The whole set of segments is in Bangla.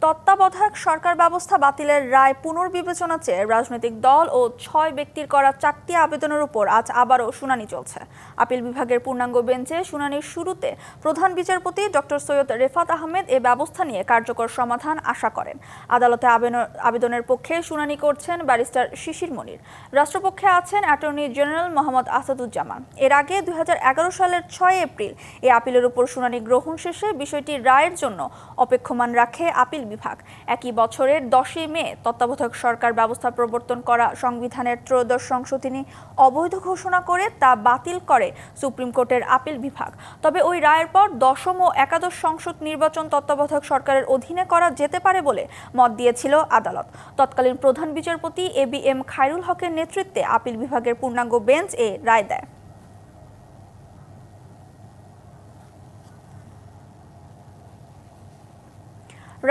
তত্ত্বাবধায়ক সরকার ব্যবস্থা বাতিলের রায় পুনর্বিবেচনা চেয়ে রাজনৈতিক দল ও ছয় ব্যক্তির করা চারটি আবেদনের উপর আজ আবারও শুনানি চলছে। আপিল বিভাগের পূর্ণাঙ্গ বেঞ্চে শুনানির শুরুতে প্রধান বিচারপতি ডক্টর সৈয়দ রেফাত আহমেদ এ ব্যবস্থা নিয়ে কার্যকর সমাধান আশা করেন। আদালতে আবেদন- আবেদনের পক্ষে শুনানি করছেন ব্যারিস্টার শিশির মনির। রাষ্ট্রপক্ষে আছেন অ্যাটর্নি জেনারেল মোহাম্মদ আসাদুজ্জামান। এর আগে দুই হাজার এগারো সালের ছয় এপ্রিল এই আপিলের উপর শুনানি গ্রহণ শেষে বিষয়টি রায়ের জন্য অপেক্ষমান রাখে আপিল বিভাগ। একই বছরের দশই মে তত্ত্বাবধায়ক সরকার ব্যবস্থা প্রবর্তন করা সংবিধানের ত্রয়োদশ সংশোধনী অবৈধ ঘোষণা করে তা বাতিল করে সুপ্রিম কোর্টের আপিল বিভাগ। তবে ওই রায়ের পর দশম ও একাদশ সংসদ নির্বাচন তত্ত্বাবধায়ক সরকারের অধীনে করা যেতে পারে বলে মত দিয়েছিল আদালত। তৎকালীন প্রধান বিচারপতি এ বি এম খায়রুল হকের নেতৃত্বে আপিল বিভাগের পূর্ণাঙ্গ বেঞ্চ এ রায় দেয়।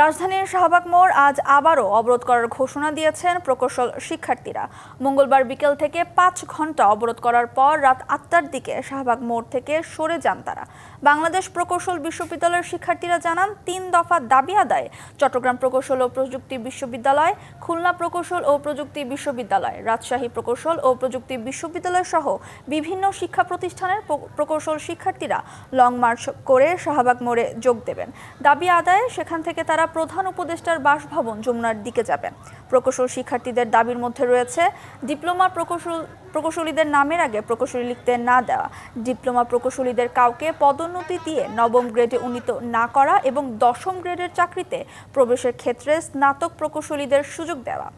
রাজধানীর শাহবাগ মোড় আজ আবারও অবরোধ করার ঘোষণা দিয়েছেন প্রকৌশল শিক্ষার্থীরা। মঙ্গলবার বিকেল থেকে পাঁচ ঘণ্টা অবরোধ করার পর রাত আটটার দিকে শাহবাগ মোড় থেকে সরে যান তারা। বাংলাদেশ প্রকৌশল বিশ্ববিদ্যালয়ের শিক্ষার্থীরা জানান, তিন দফা দাবি আদায়ে চট্টগ্রাম প্রকৌশল ও প্রযুক্তি বিশ্ববিদ্যালয়, খুলনা প্রকৌশল ও প্রযুক্তি বিশ্ববিদ্যালয়, রাজশাহী প্রকৌশল ও প্রযুক্তি বিশ্ববিদ্যালয় সহ বিভিন্ন শিক্ষা প্রতিষ্ঠানের প্রকৌশল শিক্ষার্থীরা লং মার্চ করে শাহবাগ মোড়ে যোগ দেবেন। দাবি আদায়ে সেখান থেকে তারা প্রধান উপদেষ্টার বাসভবন যমুনার দিকে যাবেন প্রকৌশল শিক্ষার্থীদের দাবির মধ্যে রয়েছে, ডিপ্লোমা প্রকৌশল প্রকৌশলীদের নামের আগে প্রকৌশলী লিখতে না দেওয়া, ডিপ্লোমা প্রকৌশলীদের কাউকে পদোন্নতি দিয়ে নবম গ্রেডে উন্নীত না করা এবং দশম গ্রেডের চাকরিতে প্রবেশের ক্ষেত্রে স্নাতক প্রকৌশলীদের সুযোগ দেওয়া।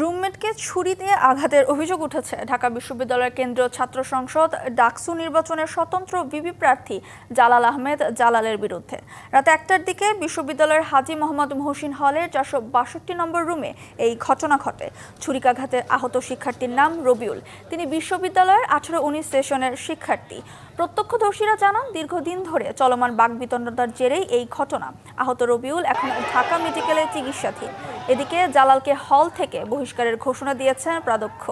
রুমমেটকে ছুরি দিয়ে আঘাতের অভিযোগ উঠেছে। ঢাকা বিশ্ববিদ্যালয়ের কেন্দ্রীয় ছাত্র সংসদ ডাকসু নির্বাচনের স্বতন্ত্র ভিপি প্রার্থী জালাল আহমেদ জালালের বিরুদ্ধে। রাত একটার দিকে বিশ্ববিদ্যালয়ের হাজী মোহাম্মদ মহসিন হলের চারশো বাষট্টি নম্বর রুমে এই ঘটনা ঘটে। ছুরিকাঘাতে আহত শিক্ষার্থীর নাম রবিউল। তিনি বিশ্ববিদ্যালয়ের আঠারো উনিশ সেশনের শিক্ষার্থী। প্রত্যক্ষদর্শীরা জানান, দীর্ঘদিন ধরে চলমান বাগবিতণ্ডতার জেরেই এই ঘটনা। আহত রবিউল এখন ঢাকা মেডিকেলে চিকিৎসাধীন। এদিকে জালালকে হল থেকে বহিষ্কারের ঘোষণা দিয়েছেন প্রাধ্যক্ষ।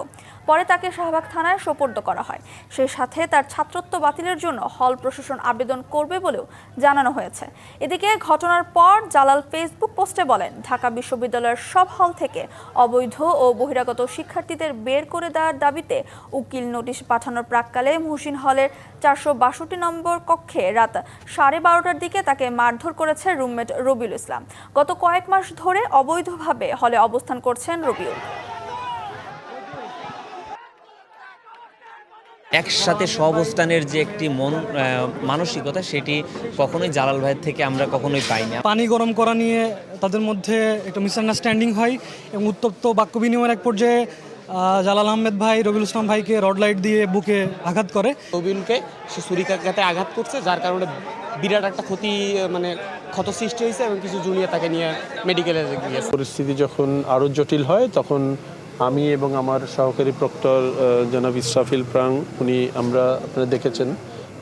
পরে তাকে শাহবাগ থানায় সোপর্দ করা হয়। সেই সাথে তার ছাত্রত্ব বাতিলের জন্য হল প্রশাসন আবেদন করবে বলেও জানানো হয়েছে। এদিকে ঘটনার পর জালাল ফেসবুক পোস্টে বলেন, ঢাকা বিশ্ববিদ্যালয়ের সব হল থেকে অবৈধ ও বহিরাগত শিক্ষার্থীদের বের করে দেওয়ার দাবিতে উকিল নোটিশ পাঠানোর প্রাককালে মুহসিন হলের চারশো বাষট্টি নম্বর কক্ষে রাত সাড়ে বারোটার দিকে তাকে মারধর করেছে রুমমেট রবিউল ইসলাম। গত কয়েক মাস ধরে অবৈধভাবে হলে অবস্থান করছেন রবিউল। একসাথে সহাবস্থানের যে একটি মন মানসিকতা সেটি কখনোই জালাল ভাইয়ের থেকে আমরা কখনোই পাই না পানি গরম করা নিয়ে তাদের মধ্যে একটা মিসআন্ডারস্ট্যান্ডিং হয় এবং উত্তপ্ত বাক্য বিনিময়ের এক পর্যায়ে জালাল আহমেদ ভাই রবিউল ইসলাম ভাইকে রড লাইট দিয়ে বুকে আঘাত করে। রবিউলকে সে ছুরিকাঘাতে আঘাত করছে যার কারণে বিরাট একটা ক্ষতি মানে ক্ষত সৃষ্টি হয়েছে এবং কিছু জুনিয়র তাকে নিয়ে মেডিকেলে গিয়েছে। পরিস্থিতি যখন আরও জটিল হয় তখন আমি এবং আমার সহকারী প্রক্টর জনাব ইসরাফিল প্রাং উনি আমরা আপনারা দেখেছেন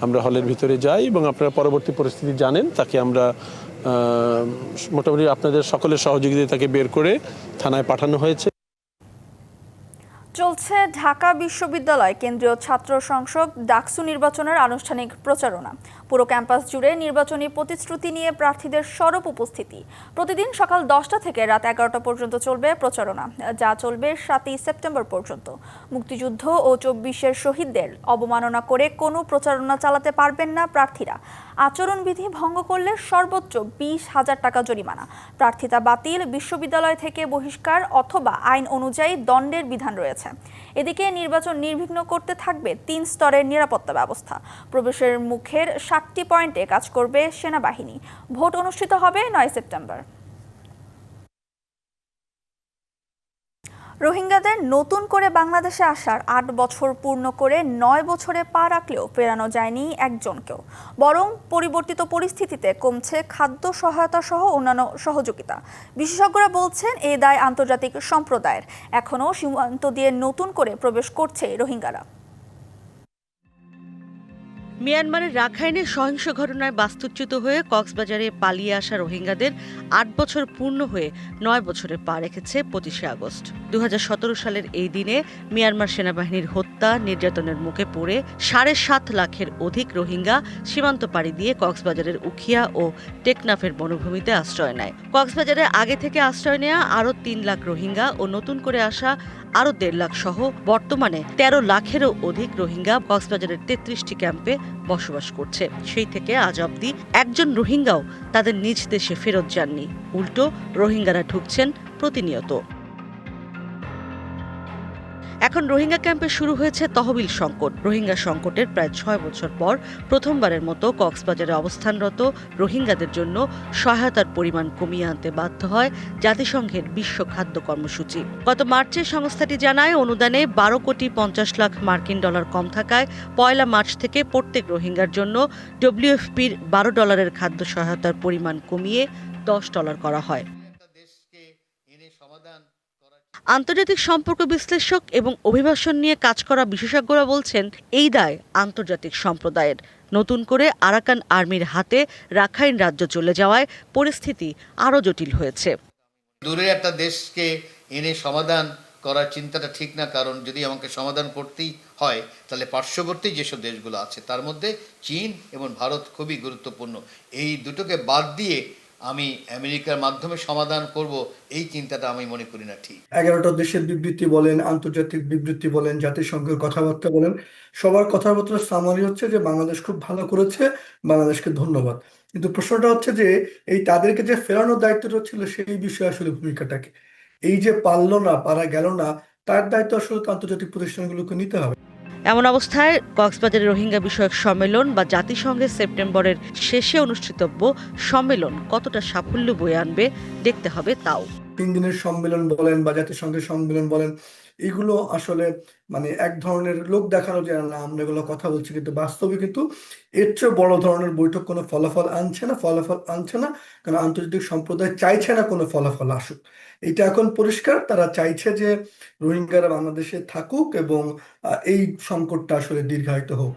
আমরা হলের ভিতরে যাই এবং আপনারা পরবর্তী পরিস্থিতি জানেন তাকে আমরা মোটামুটি আপনাদের সকলের সহযোগিতায় তাকে বের করে থানায় পাঠানো হয়েছে। চলছে ঢাকা বিশ্ববিদ্যালয় কেন্দ্রীয় ছাত্র সংসদ ডাকসু নির্বাচনের আনুষ্ঠানিক প্রচারণা। পুরো ক্যাম্পাস জুড়ে নির্বাচনী প্রতিশ্রুতি নিয়ে প্রার্থীদের সরব উপস্থিতি। প্রতিদিন সকাল দশটা থেকে রাত এগারোটা পর্যন্ত চলবে প্রচারণা, যা চলবে সাতই সেপ্টেম্বর পর্যন্ত। মুক্তিযুদ্ধ ও চব্বিশের শহীদদের অবমাননা করে কোনো প্রচারণা চালাতে পারবেন না প্রার্থীরা। আচরণবিধি ভঙ্গ করলে সর্বোচ্চ বিশ হাজার টাকা জরিমানা। প্রার্থিতা বাতিল, বিশ্ববিদ্যালয় থেকে বহিষ্কার অথবা আইন অনুযায়ী দণ্ডের বিধান রয়েছে। এদিকে নির্বাচন নির্বিঘ্ন করতে থাকবে তিন স্তরের নিরাপত্তা ব্যবস্থা। প্রবেশের মুখের সাতটি পয়েন্টে কাজ করবে সেনাবাহিনী। ভোট অনুষ্ঠিত হবে নয় সেপ্টেম্বর। রোহিঙ্গাদের নতুন করে বাংলাদেশে আসার আট বছর পূর্ণ করে নয় বছরে পা রাখলেও ফেরানো যায়নি একজনকেও। বরং পরিবর্তিত পরিস্থিতিতে কমছে খাদ্য সহায়তা সহ অন্যান্য সহযোগিতা। বিশেষজ্ঞরা বলছেন, এ দায় আন্তর্জাতিক সম্প্রদায়ের। এখনও সীমান্ত দিয়ে নতুন করে প্রবেশ করছে রোহিঙ্গারা। মিয়ানমারের রাখাইনে সহিংস ঘটনায় বাস্তুচ্যুত হয়ে কক্সবাজারে পালিয়ে আসা রোহিঙ্গাদের আট বছর পূর্ণ হয়ে নয় বছরে পা রেখেছে পঁচিশে আগস্ট। দুহাজার সতেরো সালের এই দিনে মিয়ানমার সেনাবাহিনীর হত্যা, নির্যাতনের মুখে পড়ে সাড়ে সাত লাখের অধিক রোহিঙ্গা সীমান্ত পাড়ি দিয়ে কক্সবাজারের উখিয়া ও টেকনাফের বনভূমিতে আশ্রয় নেয়। কক্সবাজারে আগে থেকে আশ্রয় নেওয়া আরও তিন লাখ রোহিঙ্গা ও নতুন করে আসা আরও দেড় লাখ সহ বর্তমানে তেরো লাখেরও অধিক রোহিঙ্গা কক্সবাজারের তেত্রিশটি ক্যাম্পে বসবাস করছে। সেই থেকে আজ অবধি একজন রোহিঙ্গাও তাদের নিজ দেশে ফেরত যাননি। উল্টো রোহিঙ্গারা ঢুকছেন প্রতিনিয়ত। এখন রোহিঙ্গা ক্যাম্পে শুরু হয়েছে তহবিল সংকট। রোহিঙ্গা সংকটের প্রায় ছয় বছর পর প্রথমবারের মতো কক্সবাজারে অবস্থানরত রোহিঙ্গাদের জন্য সহায়তার পরিমাণ কমিয়ে আনতে বাধ্য হয় জাতিসংঘের বিশ্ব খাদ্য কর্মসূচি। গত মার্চে সংস্থাটি জানায়, অনুদানে বারো কোটি পঞ্চাশ লাখ মার্কিন ডলার কম থাকায় পয়লা মার্চ থেকে প্রত্যেক রোহিঙ্গার জন্য ডব্লিউএফপির বারো ডলারের খাদ্য সহায়তার পরিমাণ কমিয়ে দশ ডলার করা হয়। আন্তর্জাতিক সম্পর্ক বিশ্লেষক এবং অভিবাসন নিয়ে কাজ করা বিশেষজ্ঞরা বলছেন, এই দায় আন্তর্জাতিক সম্প্রদায়ের। নতুন করে আরাকান আর্মির হাতে রাখাইন রাজ্য চলে যাওয়ায় পরিস্থিতি আরও জটিল হয়েছে। দূরের একটা দেশকে এনে সমাধান করার চিন্তাটা ঠিক না, কারণ যদি আমাকে সমাধান করতেই হয়, তাহলে পার্শ্ববর্তী যেসব দেশগুলো আছে, তার মধ্যে চীন এবং ভারত খুবই গুরুত্বপূর্ণ। এই দুটোকে বাদ দিয়ে আমি আমেরিকার মাধ্যমে সমাধান করব, এই চিন্তাটা আমি মনে করি না ঠিক। এগারোটা দেশের বিবৃতি বলেন, আন্তর্জাতিক বিবৃতি বলেন, জাতিসংঘের কথাবার্তা বলেন, সবার কথাবার্তার সামারি হচ্ছে যে বাংলাদেশ খুব ভালো করেছে, বাংলাদেশকে ধন্যবাদ। কিন্তু প্রশ্নটা হচ্ছে যে, এই তাদেরকে যে ফেরানোর দায়িত্বটা ছিল, সেই বিষয়ে আসলে ভূমিকাটাকে এই যে পারল না, পারা গেল না, তার দায়িত্ব আসলে আন্তর্জাতিক প্রতিষ্ঠানগুলোকে নিতে হবে। এমন অবস্থায় কক্সবাজারের রোহিঙ্গা বিষয়ক সম্মেলন বা জাতিসংঘের সেপ্টেম্বরের শেষে অনুষ্ঠিতব্য সম্মেলন কতটা সাফল্য বয়ে আনবে দেখতে হবে তাও। তিন দিনের সম্মেলন বলেন বা জাতিসংঘের সম্মেলন বলেন, এগুলো আসলে মানে এক ধরনের লোক দেখানো যায় না, আমরা এগুলো কথা বলছি, কিন্তু বাস্তবে কিন্তু এর চেয়ে বড় ধরনের বৈঠক কোনো ফলাফল আনছে না, ফলাফল আনছে না, কারণ আন্তর্জাতিক সম্প্রদায় চাইছে না কোনো ফলাফল আসুক। এটা এখন পরিষ্কার। তারা চাইছে যে রোহিঙ্গারা বাংলাদেশে থাকুক এবং এই সংকটটা আসলে দীর্ঘায়িত হোক।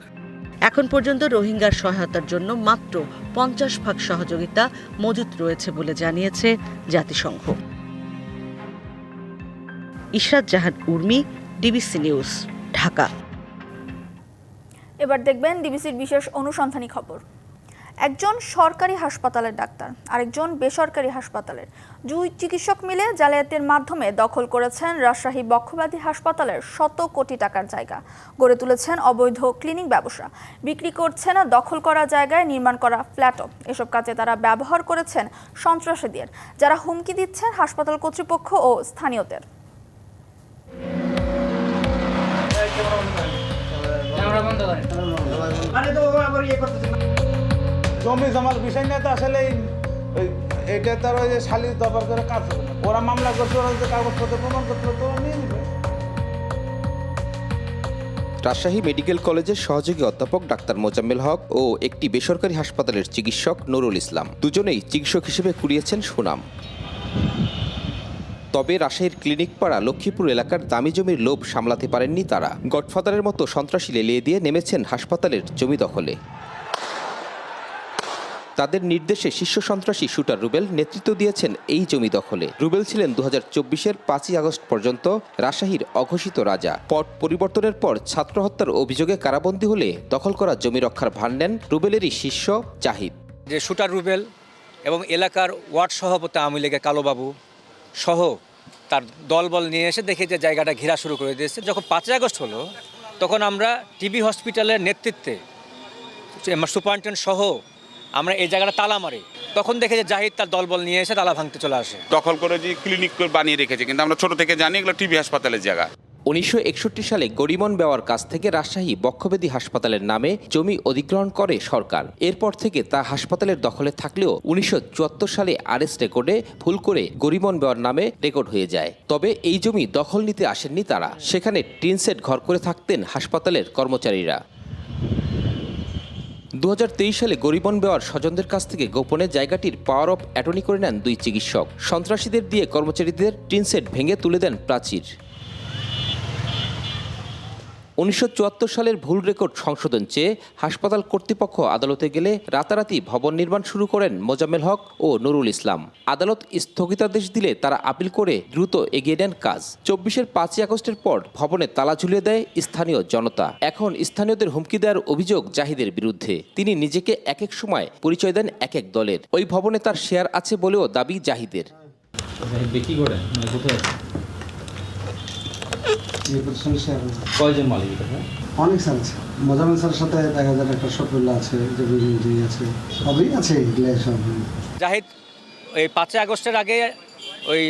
এখন পর্যন্ত রোহিঙ্গার সহায়তার জন্য মাত্র পঞ্চাশ ভাগ সহযোগিতা মজুত রয়েছে বলে জানিয়েছে জাতিসংঘ। Israt Jahan Urmi DBC news Dhaka. এবার দেখবেন ডিবিসির বিশেষ অনুসন্ধানী খবর। একজন সরকারি হাসপাতালের ডাক্তার আরেকজন বেসরকারি হাসপাতালের। দুই চিকিৎসক মিলে জালিয়াতির মাধ্যমে দখল করেছেন রাজশাহী বক্ষব্যাধি হাসপাতালের শত কোটি টাকার জায়গা। গড়ে তুলেছেন অবৈধ ক্লিনিক ব্যবসা। বিক্রি করছেন দখল করা জায়গায় নির্মাণ করা ফ্ল্যাটও। এসব কাজে তারা ব্যবহার করেছেন সন্ত্রাসীদের যারা হুমকি দিচ্ছেন হাসপাতাল কর্তৃপক্ষ ও স্থানীয়দের। জমি জমার বিষয় নিয়ে তো আসলে এটা তার ওই যে শালির দফার করে কাজ হবে ওরা মামলা করছে, ওরা যে কাগজপত্র প্রমাণ করতে তো নিয়ে নেবে। রাজশাহী মেডিকেল কলেজের সহযোগী অধ্যাপক ডাক্তার মোজাম্মেল হক ও একটি বেসরকারি হাসপাতালের চিকিৎসক নুরুল ইসলাম। দুজনেই চিকিৎসক হিসেবে কুড়িয়েছেন সুনাম। তবে রাজশাহীর ক্লিনিক পাড়া লক্ষ্মীপুর এলাকার দামি জমির লোভ সামলাতে পারেননি তারা। গডফাদারের মতো সন্ত্রাসী লেলিয়ে দিয়ে নেমেছেন হাসপাতালের জমি দখলে। তাদের নির্দেশে শীর্ষ সন্ত্রাসী শুটার রুবেল নেতৃত্ব দিয়েছেন এই জমি দখলে। রুবেল ছিলেন দু হাজার চব্বিশের পাঁচই আগস্ট পর্যন্ত রাজশাহীর অঘোষিত রাজা। পট পরিবর্তনের পর ছাত্র হত্যার অভিযোগে কারাবন্দী হলে দখল করা জমি রক্ষার ভার নেন রুবেলেরই শিষ্য জাহিদ। যে শুটার রুবেল এবং এলাকার ওয়ার্ড সভাপতি আওয়ামী লীগের কালোবাবু সহ তার দলবল নিয়ে এসে দেখে যে জায়গাটা ঘেরা শুরু করে দিয়েছে। যখন পাঁচই আগস্ট হলো, তখন আমরা টিবি হসপিটালের নেতৃত্বে সুপারিনটেন্ডেন্ট সহ আমরা এই জায়গাটা তালা মারি। তখন দেখে যে জাহিদ তার দলবল নিয়ে এসে তালা ভাঙতে চলে আসে। দখল করে যে ক্লিনিক বানিয়ে রেখেছে কিন্তু আমরা ছোট থেকে জানি এগুলো টিবি হাসপাতালের জায়গা। উনিশশো একষট্টি সালে গরিমন বেওয়ার কাছ থেকে রাজশাহী বক্ষবেদী হাসপাতালের নামে জমি অধিগ্রহণ করে সরকার। এরপর থেকে তা হাসপাতালের দখলে থাকলেও উনিশশো চুয়াত্তর সালে আরএস রেকর্ডে ভুল করে গরিমন বেওয়ার নামে রেকর্ড হয়ে যায়। তবে এই জমি দখল নিতে আসেননি তারা। সেখানে টিনসেট ঘর করে থাকতেন হাসপাতালের কর্মচারীরা। দু হাজার তেইশ সালে গরিবন বেওয়ার স্বজনদের কাছ থেকে গোপনে জায়গাটির পাওয়ার অফ অ্যাটর্নি করে নেন দুই চিকিৎসক। সন্ত্রাসীদের দিয়ে কর্মচারীদের টিনসেট ভেঙে তুলে দেন প্রাচীর। উনিশশো চুয়াত্তর সালের ভুল রেকর্ড সংশোধন চেয়ে হাসপাতাল কর্তৃপক্ষ আদালতে গেলে রাতারাতি ভবন নির্মাণ শুরু করেন মোজাম্মেল হক ও নুরুল ইসলাম। আদালত স্থগিতাদেশ দিলে তারা আপিল করে দ্রুত এগিয়ে নেন কাজ। চব্বিশের পাঁচই আগস্টের পর ভবনে তালা ঝুলিয়ে দেয় স্থানীয় জনতা। এখন স্থানীয়দের হুমকি দেওয়ার অভিযোগ জাহিদের বিরুদ্ধে। তিনি নিজেকে এক এক সময় পরিচয় দেন এক এক দলের। ওই ভবনে তার শেয়ার আছে বলেও দাবি জাহিদের। কয়জন মালিক এটা হ্যাঁ? অনেক স্যার আছে। মোজামেল স্যারের সাথে দেখা যায় একটা শফিউল্লাহ আছে আছে সবই আছে জাহিদ ওই পাঁচই আগস্টের আগে ওই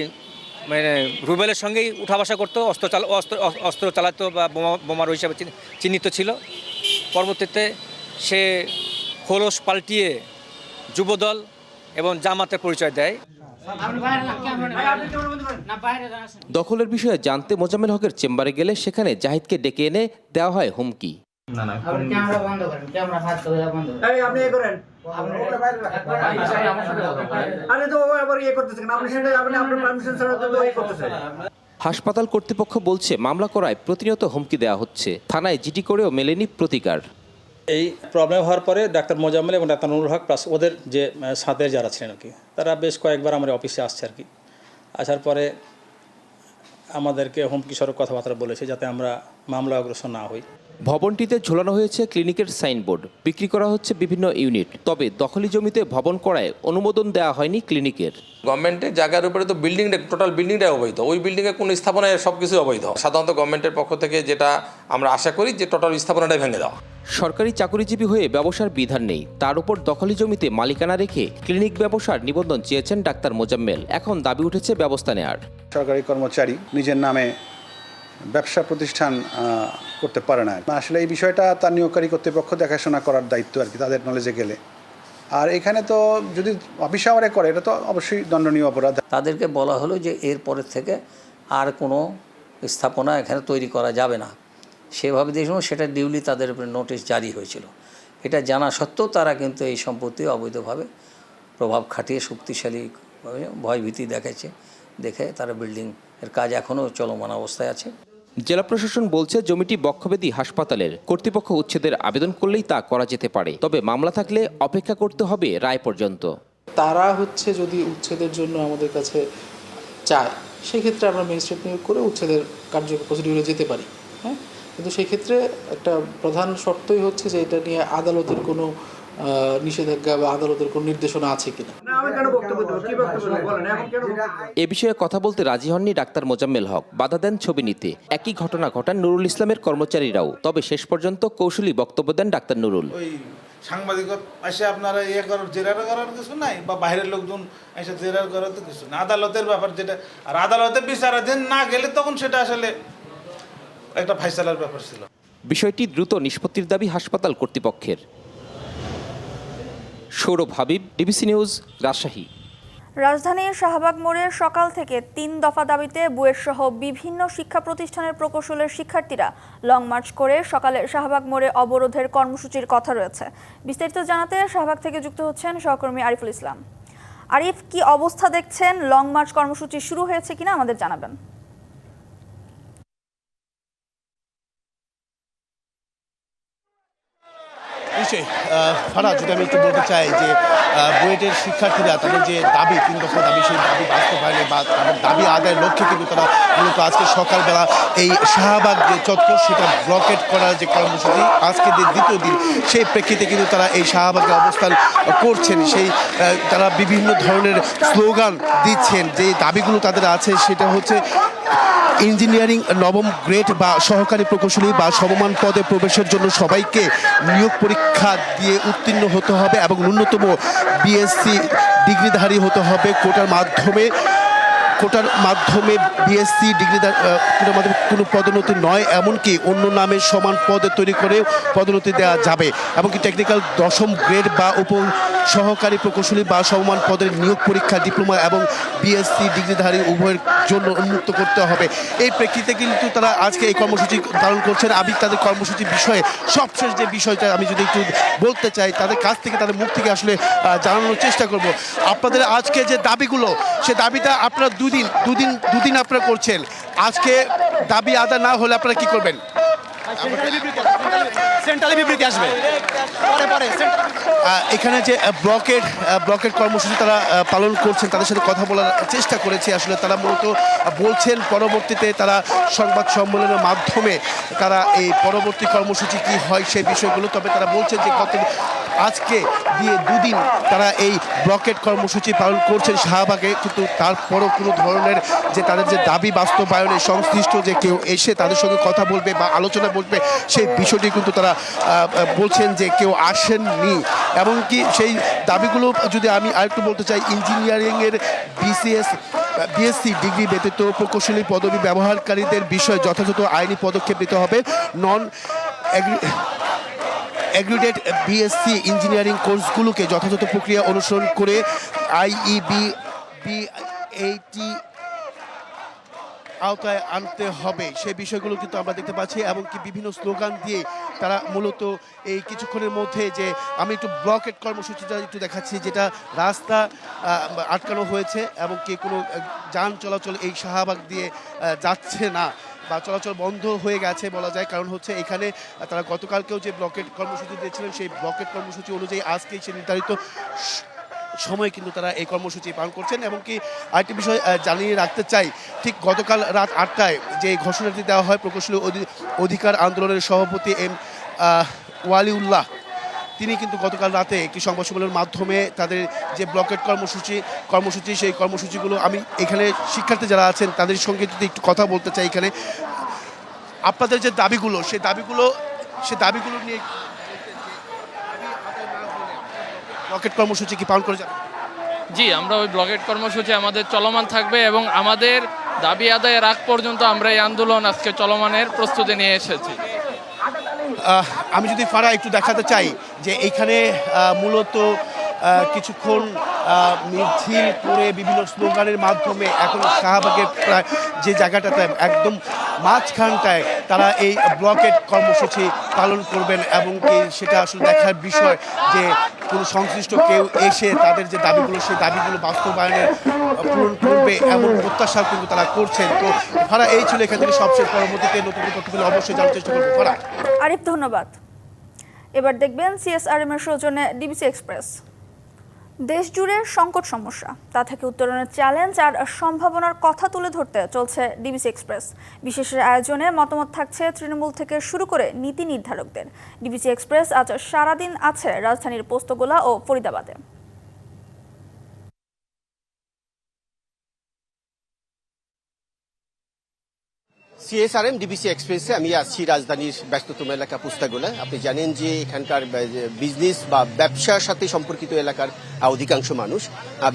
মানে রুবেলের সঙ্গেই উঠা বসা করতো অস্ত্র চাল অস্ত্র অস্ত্র চালাতো বা বোমা বোমার হিসাবে চিহ্নিত ছিল। পরবর্তীতে সে খোলস পাল্টিয়ে যুবদল এবং জামাতের পরিচয় দেয়। দখলের বিষয়ে জানতে মোজাম্মেল হকের চেম্বারে গেলে সেখানে জাহিদকে ডেকে এনে দেওয়া হয় হুমকি। না না ক্যামেরা বন্ধ করেন ক্যামেরা হাত করে বন্ধ আপনি এ করেন। আরে তো ও আবার করতেছেন আপনি সেটা আপনি আপনার পারমিশন ছাড়া তো করতেছেন হাসপাতাল কর্তৃপক্ষ বলছে মামলা করায় প্রতিনিয়ত হুমকি দেওয়া হচ্ছে। থানায় জিডি করেও মেলেনি প্রতিকার। এই প্রবলেম হওয়ার পরে ডাক্তার মোজাম্মেল এবং ডাক্তার নুরুল হক প্লাস ওদের যে সাঁতের যারা ছিলেন আর কি, তারা বেশ কয়েকবার আমার অফিসে আসছে আর কি। আসার পরে আমাদেরকে হুমকি স্বরূপ কথাবার্তা বলেছে যাতে আমরা মামলা অগ্রসর না হই। ভবনটিতে ঝোলানো হয়েছে ক্লিনিকের সাইনবোর্ড। বিক্রি করা হচ্ছে বিভিন্ন ইউনিট। তবে দখলি জমিতে ভবন করায় অনুমোদন দেওয়া হয়নি ক্লিনিকের। গভর্নমেন্টের জায়গার উপরে তো বিল্ডিংটা টোটাল বিল্ডিংটাই অবৈধ। ওই বিল্ডিংয়ে কোনো স্থাপনায় সব কিছু অবৈধ। সাধারণত গভর্নমেন্টের পক্ষ থেকে যেটা আমরা আশা করি যে টোটাল স্থাপনাটাই ভেঙে দেওয়া। সরকারি চাকরিজীবী হয়ে ব্যবসার বিধান নেই। তার উপর দখলি জমিতে মালিকানা রেখে ক্লিনিক ব্যবসার নিবন্ধন চেয়েছেন ডাক্তার মোজাম্মেল। এখন দাবি উঠেছে ব্যবস্থা নেয়ার। সরকারি কর্মচারী নিজের নামে ব্যবসা প্রতিষ্ঠান করতে পারে না। আসলে এই বিষয়টা তার নিয়োগকারী কর্তৃপক্ষ দেখাশোনা করার দায়িত্ব আর কি, তাদের নলেজে গেলে। আর এখানে তো যদি অফিস আওয়ারে করে, এটা তো অবশ্যই দণ্ডনীয় অপরাধ। তাদেরকে বলা হলো যে এর পরের থেকে আর কোনো স্থাপনা এখানে তৈরি করা যাবে না। সেভাবে দেখুন, সেটা ডিউলি তাদের উপরে নোটিশ জারি হয়েছিল। এটা জানা সত্ত্বেও তারা কিন্তু এই সম্পত্তি অবৈধভাবে প্রভাব খাটিয়ে শক্তিশালী, ভয়ভীতি দেখাচ্ছে। দেখে তারা বিল্ডিং এর কাজ এখনও চলমান অবস্থায় আছে। জেলা প্রশাসন বলছে জমিটি বক্ষবেদী হাসপাতালের কর্তৃপক্ষ উচ্ছেদের আবেদন করলেই তা করা যেতে পারে। তবে মামলা থাকলে অপেক্ষা করতে হবে রায় পর্যন্ত। তারা হচ্ছে যদি উচ্ছেদের জন্য আমাদের কাছে চায় সেক্ষেত্রে আমরা ম্যাজিস্ট্রেট নিয়োগ করে উচ্ছেদের কার্য প্রসিডিউরে যেতে পারি হ্যাঁ? কিন্তু সেক্ষেত্রে একটা প্রধান শর্তই হচ্ছে যে এটা নিয়ে আদালতের কোনো নিষেধাজ্ঞা বা আদালতের কোনো নির্দেশনা আছে কিনা। এ বিষয়ে কথা বলতে রাজি হননি ডাক্তার মোজাম্মেল হক। বাধা দেন ছবি নিতে। একই ঘটনা ঘটান নুরুল ইসলামের কর্মচারীরাও। তবে শেষ পর্যন্ত কৌশলী বক্তব্য দেন ডাক্তার নুরুল। ওই সাংবাদিক এসে আপনারা ইয়ে করার জেরার করার কিছু নাই? বা বাইরের লোকজন এসে জেরার করার তো কিছু না আদালতের ব্যাপার যেটা আর আদালতে বিচারাধীন না গেলে তখন সেটা আসলে একটা ফাইসালার ব্যাপার ছিল। বিষয়টি দ্রুত নিষ্পত্তির দাবি হাসপাতাল কর্তৃপক্ষের। Sourav Habib DBC news Rajshahi. রাজধানীর শাহবাগ মোড়ে সকাল থেকে তিন দফা দাবিতে বুয়েট সহ বিভিন্ন শিক্ষা প্রতিষ্ঠানের প্রকৌশলের শিক্ষার্থীরা লং মার্চ করে সকালে শাহবাগ মোড়ে অবরোধের কর্মসূচির কথা রয়েছে। বিস্তারিত জানাতে শাহবাগ থেকে যুক্ত হচ্ছেন সহকর্মী আরিফুল ইসলাম। আরিফ, কি অবস্থা দেখছেন? লং মার্চ কর্মসূচি শুরু হয়েছে কিনা আমাদের জানাবেন। নিশ্চয়ই ফারা যদি আমি একটু বলতে চাই যে বুয়েটের শিক্ষার্থীরা তাদের যে দাবি, তিন দফা দাবি, সেই দাবি বাস্তবায়নে বা তাদের দাবি আদায়ের লক্ষ্যে কিন্তু তারা মূলত আজকে সকালবেলা এই শাহবাগ যে চত্বর, সেটা ব্লকেট করার যে কর্মসূচি, আজকে যে দ্বিতীয় দিন, সেই প্রেক্ষিতে কিন্তু তারা এই শাহবাগে অবস্থান করছেন। সেই তারা বিভিন্ন ধরনের স্লোগান দিচ্ছেন। যে দাবিগুলো তাদের আছে, সেটা হচ্ছে ইঞ্জিনিয়ারিং নবম গ্রেড বা সহকারী প্রকৌশলী বা সমমান পদে প্রবেশের জন্য সবাইকে নিয়োগ পরীক্ষা দিয়ে উত্তীর্ণ হতে হবে এবং ন্যূনতম বিএসসি ডিগ্রিধারী হতে হবে কোটার মাধ্যমে। কোটার মাধ্যমে বিএসসি ডিগ্রি কোটার মাধ্যমে কোনো পদোন্নতি নয়, এমনকি অন্য নামে সমান পদে তৈরি করে পদোন্নতি দেওয়া যাবে। এমনকি টেকনিক্যাল দশম গ্রেড বা উপ সহকারী প্রকৌশলী বা সমমান পদের নিয়োগ পরীক্ষা ডিপ্লোমা এবং বিএসসি ডিগ্রিধারী উভয়ের জন্য উন্মুক্ত করতে হবে। এই প্রেক্ষিতে কিন্তু তারা আজকে এই কর্মসূচি পালন করছেন। আমি তাদের কর্মসূচি বিষয়ে সবশেষ যে বিষয়টা আমি যদি একটু বলতে চাই, তাদের কাছ থেকে, তাদের মুখ থেকে আসলে জানানোর চেষ্টা করব। আপনাদের আজকে যে দাবিগুলো, সে দাবিটা আপনারা দুদিন দুদিন দুদিন আপনারা করছেন। আজকে দাবি আদা না হলে আপনারা কি করবেন? এখানে যে ব্লকের ব্লকের কর্মসূচি তারা পালন করছেন, তাদের সাথে কথা বলার চেষ্টা করেছে। আসলে তারা মূলত বলছেন পরবর্তীতে তারা সংবাদ সম্মেলনের মাধ্যমে তারা এই পরবর্তী কর্মসূচি কি হয় সেই বিষয়গুলো, তবে তারা বলছেন যে গত আজকে দিয়ে দুদিন তারা এই ব্লকেট কর্মসূচি পালন করছেন শাহবাগে। কিন্তু তারপরও কোনো ধরনের যে তাদের যে দাবি বাস্তবায়নে সংশ্লিষ্ট যে কেউ এসে তাদের সঙ্গে কথা বলবে বা আলোচনা বলবে। সেই বিষয়টি কিন্তু তারা বলছেন যে কেউ আসেননি। এমনকি সেই দাবিগুলো যদি আমি আরেকটু বলতে চাই, ইঞ্জিনিয়ারিংয়ের বিসিএস, বিএসসি ডিগ্রি ব্যতীত প্রকৌশলী পদবি ব্যবহারকারীদের বিষয়ে যথাযথ আইনি পদক্ষেপ নিতে হবে। নন অ্যাগ্রিডেট বিএসসি ইঞ্জিনিয়ারিং কোর্সগুলোকে যথাযথ প্রক্রিয়া অনুসরণ করে আইইবি বি এইটি আওতায় আনতে হবে। সেই বিষয়গুলো কিন্তু আমরা দেখতে পাচ্ছি এবং কি বিভিন্ন স্লোগান দিয়ে তারা মূলত এই কিছুক্ষণের মধ্যে যে আমি একটু ব্লকেট কর্মসূচিটা একটু দেখাচ্ছি, যেটা রাস্তা আটকানো হয়েছে এবং কি কোনো যান চলাচল এই শাহবাগ দিয়ে যাচ্ছে না বা চলাচল বন্ধ হয়ে গেছে বলা যায়। কারণ হচ্ছে এখানে, তারা গতকালকেও যে ব্লকেট কর্মসূচি দিয়েছিলেন, সেই ব্লকেট কর্মসূচি অনুযায়ী আজকেই সে নির্ধারিত সময় কিন্তু তারা এই কর্মসূচি পালন করছেন। এবং কি আরেকটি বিষয় জানিয়ে রাখতে চাই, ঠিক গতকাল রাত আটটায় যে ঘোষণাটি দেওয়া হয় প্রকৌশলী অধি- অধিকার আন্দোলনের সভাপতি এম ওয়ালিউল্লাহ, তিনি কিন্তু গতকাল রাতে একটি সংবাদ সম্মেলনের মাধ্যমে তাদের যে ব্লকেট কর্মসূচি কর্মসূচি, সেই কর্মসূচিগুলো আমি এখানে শিক্ষার্থী যারা আছেন, তাদের সঙ্গে যদি একটু কথা বলতে চাই এখানে, আপনাদের যে দাবিগুলো সেই দাবিগুলো, সে দাবিগুলো নিয়ে ব্লকেট কর্মসূচি কি পালন করে যাবেন জি আমরা ওই ব্লকেট কর্মসূচি আমাদের চলমান থাকবে এবং আমাদের দাবি আদায়ের আগ পর্যন্ত আমরা এই আন্দোলন আজকে চলমানের প্রস্তুতি নিয়ে এসেছি। আমি যদি ফারা একটু দেখাতে চাই যে এইখানে মূলত কিছুক্ষণ মিছিল করে বিভিন্ন স্লোগানের মাধ্যমে এখন শাহবাগের প্রায় যে জায়গাটাতে একদম মাঝখানটায় তারা এই ব্লকেট কর্মসূচি পালন করবেন এবং কি সেটা আসলে দেখার বিষয় যে কোনো সংশ্লিষ্ট কেউ এসে তাদের যে দাবিগুলো, সেই দাবিগুলো বাস্তবায়নের পূরণ করবে এমন প্রত্যাশা কিন্তু তারা করছেন। তো ফারা, এই ছিল এখান থেকে সবচেয়ে পরবর্তীতে নতুন কোনো তথ্য পেলে অবশ্যই জানার চেষ্টা করব। ফারা। আরিফ, ধন্যবাদ। এবার দেখবেন সিএসআরএম এর সৌজন্যে ডিবিসি এক্সপ্রেস দেশ জুড়ে সংকট সমস্যা। তা থেকে উত্তরণের চ্যালেঞ্জ আর সম্ভাবনার কথা তুলে ধরতে চলছে ডিবিসি এক্সপ্রেস বিশেষ আয়োজনে মতামত থাকছে তৃণমূল থেকে শুরু করে নীতি নির্ধারকদের। ডিবিসি এক্সপ্রেস আজ সারাদিন আছে রাজধানীর পোস্তগোলা ও ফরিদাবাদে। সিএসআরএম ডিবিসি এক্সপ্রেসে আমি আছি রাজধানীর ব্যস্ততম এলাকা পুস্তাগোলা। আপনি জানেন যে এখানকার বিজনেস বা ব্যবসার সাথে সম্পর্কিত এলাকার অধিকাংশ মানুষ।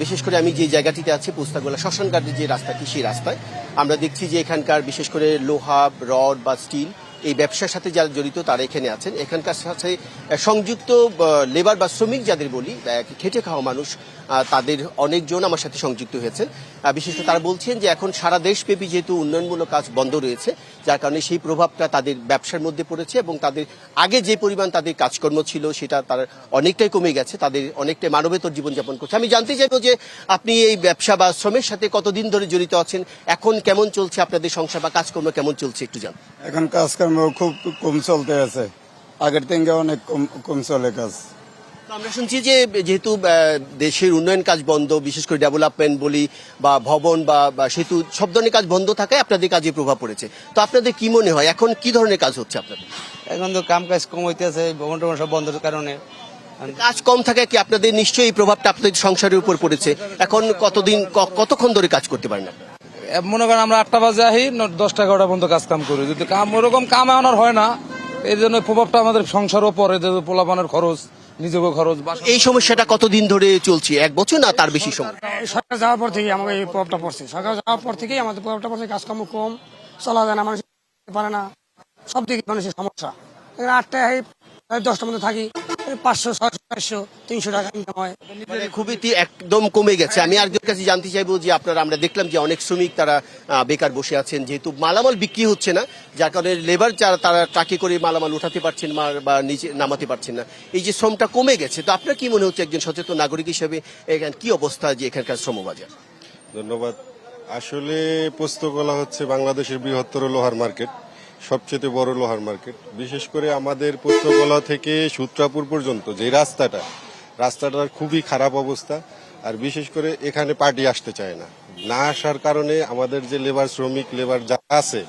বিশেষ করে আমি যে জায়গাটিতে আছি, পুস্তাগোলা শ্মশানঘাটের যে রাস্তাটি, সেই রাস্তায়। আমরা দেখছি যে এখানকার বিশেষ করে লোহা, রড বা স্টিল এই ব্যবসার সাথে যারা জড়িত, তারা এখানে আছেন। এখানকার সাথে সংযুক্ত লেবার বা শ্রমিক যাদের বলি খেটে খাওয়া মানুষ তাদের অনেকজন আমার সাথে সংযুক্ত হয়েছেন আহ, বিশেষ করে তারা বলছেন যে এখন সারা দেশব্যাপী যেহেতু উন্নয়নমূলক কাজ বন্ধ রয়েছে যার কারণে সেই প্রভাবটা তাদের ব্যবসার মধ্যে পড়েছে এবং তাদের আগে যে পরিমাণ তাদের কাজকর্ম ছিল সেটা তার অনেকটাই কমে গেছে তাদের অনেকটাই মানবেতর জীবনযাপন করছে। আমি জানতে চাইব যে আপনি এই ব্যবসা বা শ্রমের সাথে কতদিন ধরে জড়িত আছেন এখন কেমন চলছে আপনাদের সংসার বা কাজকর্ম কেমন চলছে একটু জান। এখন কাজকর্ম খুব কম চলতে আছে আগের থেকে অনেক কম কম চলে কাজ। আমরা শুনছি যে যেহেতু দেশের উন্নয়ন কাজ বন্ধ বিশেষ করে ডেভেলপমেন্ট বলি বা ভবন বা বা সেতু সব ধরনের কাজ বন্ধ থাকায় আপনাদের কাজে প্রভাব পড়েছে। তো আপনাদের কি মনে হয় এখন কি ধরনের কাজ হচ্ছে আপনাদের? এখন তো কাম কাজ কম হইতেছে ভবন টবন সব বন্ধের কারণে। কাজ কম থাকে কি আপনাদের নিশ্চয়ই এই প্রভাবটা আপনাদের সংসারের উপর পড়েছে? এখন কতদিন কতক্ষণ ধরে কাজ করতে পারেন আপনারা? মনে করেন আমরা আটটা বাজে আহি ন- দশটা এগারোটা পর্যন্ত কাজ কাম করি। যদি কাম ওরকম কাম আনার হয় না এই জন্য প্রভাবটা আমাদের সংসারও পড়ে যে পোলাপানের খরচ। নিজেকে খরচ এই সমস্যাটা কতদিন ধরে চলছে? এক বছর না তার বেশি সময়? সরকার যাওয়ার পর থেকে আমাকে এই প্রভাবটা পড়ছে। সরকার যাওয়ার পর থেকেই আমাদের প্রভাবটা পড়ছে কাজকর্ম কম চলা যায় না মানুষ পারে না। সব দিকে মানুষের সমস্যা। আটটায় দশটার মধ্যে থাকি। পাঁচশো ছয়শো চারশো তিনশো টাকা ইনকাম হয়। মানে খুবই একদম কমে গেছে। আমি আরেকজনের কাছে জানতে চাইব যে আপনারা আমরা দেখলাম যে অনেক শ্রমিক তারা বেকার বসে আছেন যেহেতু মালামাল বিক্রি হচ্ছে না যার কারণে লেবার যারা তারা ট্রাকে করে মালামাল উঠাতে পারছেন বা নিচে নামাতে পারছেন না। এই যে শ্রমটা কমে গেছে তো আপনার কি মনে হচ্ছে একজন সচেতন নাগরিক হিসেবে এখানে কি অবস্থা যে এখানকার শ্রমবাজার? ধন্যবাদ। আসলে পোস্তকলা হচ্ছে বাংলাদেশের বৃহত্তর লোহার মার্কেট। সবচেয়ে বড় লোহার মার্কেট। বিশেষ করে আমাদের পুত্রকলা থেকে সূত্রাপুর পর্যন্ত যে রাস্তাটা রাস্তাটার খুবই খারাপ অবস্থা। আর বিশেষ করে এখানে পার্টি আসতে চায় না। না আসার কারণে আমাদের যে লেবার শ্রমিক, লেবার যারা আছে,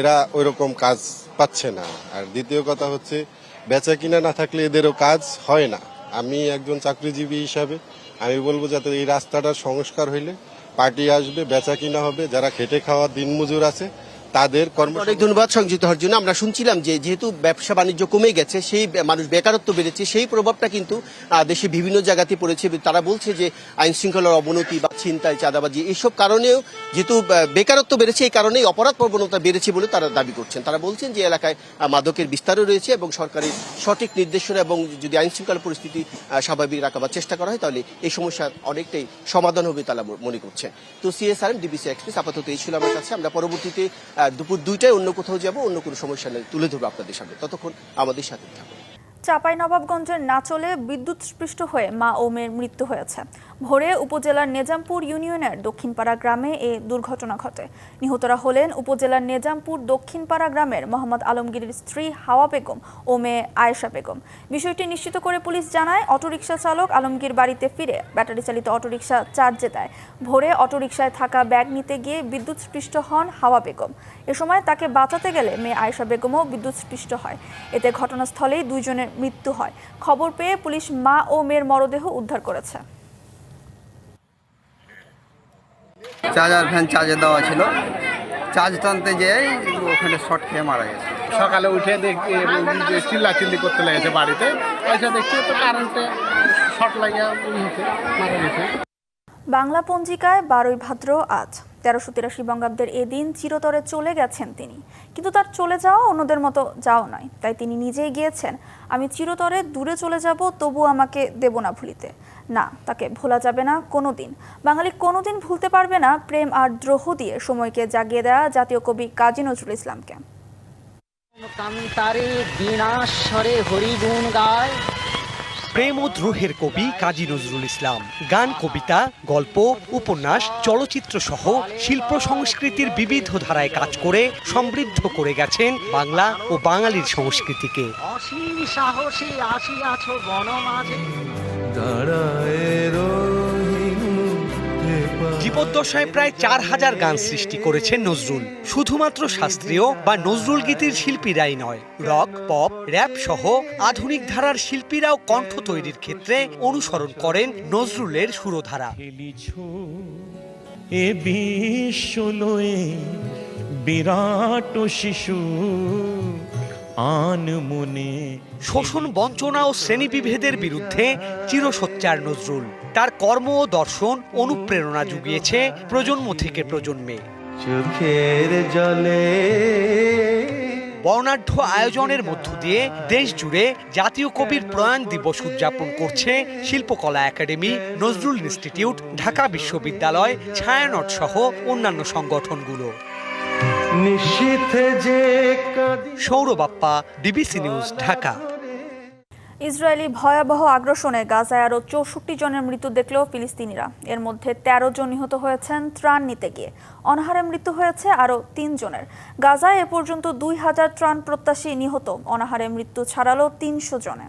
এরা ওইরকম কাজ পাচ্ছে না। আর দ্বিতীয় কথা হচ্ছে বেচা কিনা না থাকলে এদেরও কাজ হয় না। আমি একজন চাকরিজীবী হিসাবে, আমি বলব যাতে এই রাস্তাটার সংস্কার হইলে, পার্টি আসবে বেচা কিনা হবে, যারা খেটে খাওয়া দিনমজুর আছে তাদের কর্ম অনেক ধন্যবাদ, সংযুক্ত হওয়ার জন্য। আমরা শুনছিলাম যে যেহেতু ব্যবসা বাণিজ্য কমে গেছে, সেই মানুষ বেকারত্ব বেড়েছে, সেই প্রভাবটা কিন্তু দেশে বিভিন্ন জায়গাতে পড়েছে। তারা বলছে যে আইন শৃঙ্খলার অবনতি বা ছিনতাই, চাঁদাবাজি এইসব কারণেও যেহেতু বেকারত্ব বেড়েছে, এই কারণেই অপরাধ প্রবণতা বেড়েছে বলে তারা দাবি করছেন। তারা বলছেন যে এলাকায় মাদকের বিস্তারও রয়েছে এবং সরকারের সঠিক নির্দেশনা এবং যদি আইন শৃঙ্খলা পরিস্থিতি স্বাভাবিক রাখাবার চেষ্টা করা হয়, তাহলে এই সমস্যার অনেকটাই সমাধান হবে তারা মনে করছেন। তো সিএসআরএম ডিবিসি এক্সপ্রেস আপাতত এই ছিল আমার কাছে। আমরা পরবর্তীতে দুপুর দুইটায় অন্য কোথাও যাব, অন্য কোনো সমস্যা নেই তুলে ধরবো আপনাদের সামনে। ততক্ষণ আমাদের সাথে থাকুন। চাপাই নবাবগঞ্জের নাচলে বিদ্যুৎস্পৃষ্ট হয়ে মা ও মেয়ের মৃত্যু হয়েছে। ভোরে উপজেলার নেজামপুর ইউনিয়নের দক্ষিণপাড়া গ্রামে এ দুর্ঘটনা ঘটে। নিহতরা হলেন উপজেলার নেজামপুর দক্ষিণপাড়া গ্রামের মোহাম্মদ আলমগীরের স্ত্রী হাওয়া বেগম ও মেয়ে আয়েশা বেগম। বিষয়টি নিশ্চিত করে পুলিশ জানায়, অটোরিকশা চালক আলমগীর বাড়িতে ফিরে ব্যাটারি চালিত অটোরিকশা চার্জে দেয়। ভোরে অটোরিকশায় থাকা ব্যাগ নিতে গিয়ে বিদ্যুৎস্পৃষ্ট হন হাওয়া বেগম। এ সময় তাকে বাঁচাতে গেলে মেয়ে আয়েশা বেগমও বিদ্যুৎস্পৃষ্ট হয়। এতে ঘটনাস্থলেই দুইজনের মৃত্যু হয়। খবর পেয়ে পুলিশ মা ও মেয়ের মরদেহ উদ্ধার করেছে। চার্জার ফ্যান চার্জে দেওয়া ছিল। চার্জ টানতে যেয়ে ওখানে শর্ট খেয়ে মারা গেছে। সকালে উঠে দেখি চিল্লা চিল্লি করতে লেগেছে বাড়িতে। পয়সা দেখছি তো কারেন্টে শর্ট লাগিয়া হয়েছে মারা গেছে। বাংলা পঞ্জিকায় বারোই ভাদ্র আজ। তেরোশো তিরাশি বঙ্গাব্দের এদিন চিরতরে চলে গেছেন তিনি। কিন্তু তার চলে যাওয়া অন্যদের মতো যাও নয়। তাই তিনি নিজেই গিয়েছেন আমি চিরতরে দূরে চলে যাব তবু আমাকে দেব না ভুলিতে। না তাকে ভোলা যাবে না কোনো দিন বাঙালি কোনোদিন ভুলতে পারবে না প্রেম আর দ্রোহ দিয়ে সময়কে জাগিয়ে দেওয়া জাতীয় কবি কাজী নজরুল ইসলামকে। কান্তারে বিনাশ্বরে হরিগুণ গায়। প্রেম ও দ্রোহের কবি কাজী নজরুল ইসলাম। গান কবিতা গল্প উপন্যাস চলচ্চিত্র সহ শিল্প সংস্কৃতির বিবিধ ধারায় কাজ করে সমৃদ্ধ করে গেছেন বাংলা ও বাঙালির সংস্কৃতিকে। অসীম সাহসে আসিয়াছ বনমাঝে। জীবদ্দশায় প্রায় চার হাজার গান সৃষ্টি করেছেন নজরুল। শুধুমাত্র শাস্ত্রীয় বা নজরুল গীতির শিল্পীরাই নয়, রক, পপ, র্যাপ সহ আধুনিক ধারার শিল্পীরাও কণ্ঠ তৈরির ক্ষেত্রে অনুসরণ করেন নজরুলের সুরধারা। এ বিরাট শিশু। আন মনে শোষণ বঞ্চনা ও শ্রেণীবিভেদের বিরুদ্ধে চিরসোচ্চার নজরুল। তার কর্ম ও দর্শন অনুপ্রেরণা জুগিয়েছে প্রজন্ম থেকে প্রজন্মে। চোখের জলে বর্ণাঢ্য আয়োজনের মধ্য দিয়ে দেশ জুড়ে জাতীয় কবির প্রয়াণ দিবস উদযাপন করছে শিল্পকলা একাডেমি নজরুল ইনস্টিটিউট ঢাকা বিশ্ববিদ্যালয় ছায়ানট সহ অন্যান্য সংগঠনগুলো। নিশীথে যে Sourabappa DBC news Dhaka. Israeli ভয়াবহ আগ্রাসনে গাজায় আরও চৌষট্টি জনের মৃত্যু দেখল ফিলিস্তিনিরা। এর মধ্যে ১৩ জন নিহত হয়েছেন ত্রাণ নিতে গিয়ে। অনাহারে মৃত্যু হয়েছে আরও তিন জনের। গাজায় এ পর্যন্ত দুই হাজার ত্রাণ প্রত্যাশী নিহত। অনাহারে মৃত্যু ছাড়ালো তিনশো জনে।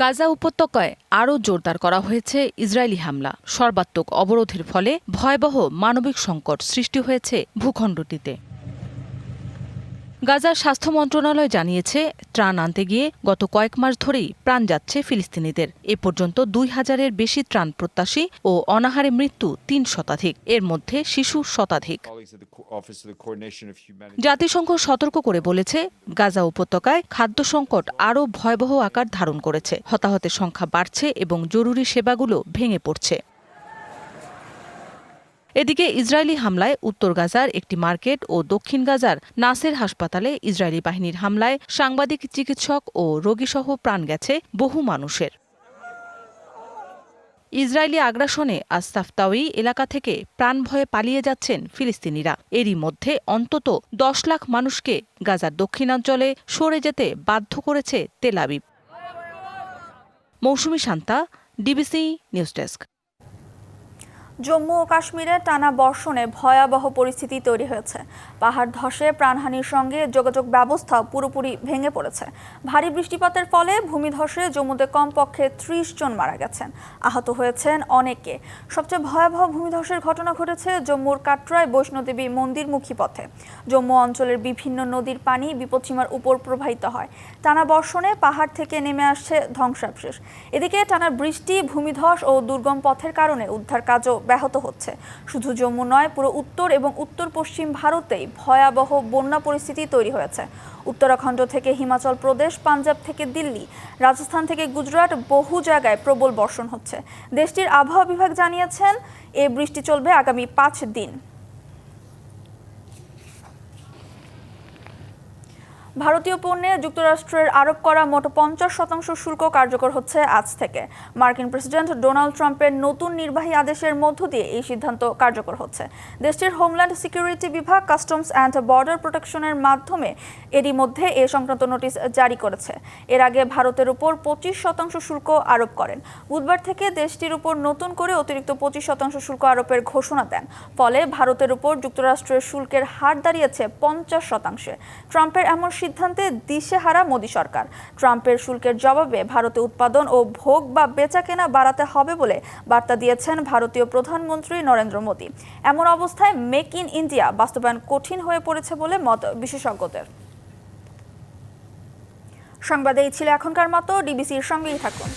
গাজা উপত্যকায় আরও জোরদার করা হয়েছে ইসরায়েলি হামলা। সর্বাত্মক অবরোধের ফলে ভয়াবহ মানবিক সংকট সৃষ্টি হয়েছে ভূখণ্ডটিতে। গাজার স্বাস্থ্য মন্ত্রণালয় জানিয়েছে, ত্রাণ আনতে গিয়ে গত কয়েক মাস ধরেই প্রাণ যাচ্ছে ফিলিস্তিনিদের। এ পর্যন্ত দুই হাজারের বেশি ত্রাণ প্রত্যাশী ও অনাহারে মৃত্যু তিন শতাধিক। এর মধ্যে শিশু শতাধিক। জাতিসংঘ সতর্ক করে বলেছে, গাজা উপত্যকায় খাদ্য সংকট আরও ভয়াবহ আকার ধারণ করেছে। হতাহতের সংখ্যা বাড়ছে এবং জরুরি সেবাগুলো ভেঙে পড়ছে। এদিকে ইসরায়েলি হামলায় উত্তর গাজার একটি মার্কেট ও দক্ষিণ গাজার নাসের হাসপাতালে ইসরায়েলি বাহিনীর হামলায় সাংবাদিক, চিকিৎসক ও রোগীসহ প্রাণ গেছে বহু মানুষের। ইসরায়েলি আগ্রাসনে আস্তাফতাওয়ি এলাকা থেকে প্রাণ ভয়ে পালিয়ে যাচ্ছেন ফিলিস্তিনিরা। এরই মধ্যে অন্তত দশ লাখ মানুষকে গাজার দক্ষিণাঞ্চলে সরে যেতে বাধ্য করেছে Tel Aviv Mousumi Shanta, DBC news desk. Jammu ও কাশ্মীরে টানা বর্ষণে ভয়াবহ পরিস্থিতি তৈরি হয়েছে। পাহাড় ধসে প্রাণহানির সঙ্গে যোগাযোগ ব্যবস্থা পুরোপুরি ভেঙে পড়েছে। ভারী বৃষ্টিপাতের ফলে ভূমিধসে জম্মুতে কমপক্ষে ত্রিশ জন মারা গেছেন। আহত হয়েছেন অনেকে। সবচেয়ে ভয়াবহ ভূমিধসের ঘটনা ঘটেছে জম্মুর কাটরায় বৈষ্ণোদেবী মন্দিরমুখী পথে। জম্মু অঞ্চলের বিভিন্ন নদীর পানি বিপদসীমার উপর প্রবাহিত হয়। টানা বর্ষণে পাহাড় থেকে নেমে আসছে ধ্বংসাবশেষ। এদিকে টানা বৃষ্টি ভূমিধস ও দুর্গম পথের কারণে উদ্ধার কাজও ব্যাহত হচ্ছে। শুধু জম্মু নয়, পুরো উত্তর এবং উত্তর পশ্চিম ভারতেই ভয়াবহ বন্যা পরিস্থিতি তৈরি হয়েছে। উত্তরাখণ্ড থেকে হিমাচল প্রদেশ, পাঞ্জাব থেকে দিল্লি, রাজস্থান থেকে গুজরাট বহু জায়গায় প্রবল বর্ষণ হচ্ছে। দেশটির আবহাওয়া বিভাগ জানিয়েছেন, এ বৃষ্টি চলবে আগামী পাঁচ দিন। ভারতীয় পণ্যে যুক্তরাষ্ট্রের আরোপ করা মোট পঞ্চাশ শতাংশ শুল্ক কার্যকর হচ্ছে আজ থেকে। মার্কিন প্রেসিডেন্ট ডোনাল্ড ট্রাম্পের নতুন নির্বাহী আদেশের মধ্য দিয়ে এই সিদ্ধান্ত কার্যকর হচ্ছে। দেশটির হোমল্যান্ড সিকিউরিটি বিভাগ, কাস্টমস অ্যান্ড বর্ডার প্রোটেকশনের মাধ্যমে এরই মধ্যে এ সংক্রান্ত নোটিশ জারি করেছে। এর আগে ভারতের উপর পঁচিশ শতাংশ শুল্ক আরোপ করেন। বুধবার থেকে দেশটির উপর নতুন করে অতিরিক্ত পঁচিশ শতাংশ শুল্ক আরোপের ঘোষণা দেন। ফলে ভারতের উপর যুক্তরাষ্ট্রের শুল্কের হার দাঁড়িয়েছে পঞ্চাশ শতাংশে। ট্রাম্পের এমন সিদ্ধান্তে দিশেহারা মোদী সরকার। ট্রাম্পের শুল্কের জবাবে ভারতে উৎপাদন ও ভোগ বা বেচাকেনা বাড়াতে হবে বলে বার্তা দিয়েছেন ভারতীয় প্রধানমন্ত্রী নরেন্দ্র মোদী। এমন অবস্থায় মেক ইন ইন্ডিয়া বাস্তবায়ন কঠিন হয়ে পড়েছে বলে মত বিশেষজ্ঞদের। সংবাদে এই ছিল এখনকার মতো। ডিবিসির সঙ্গেই থাকুন।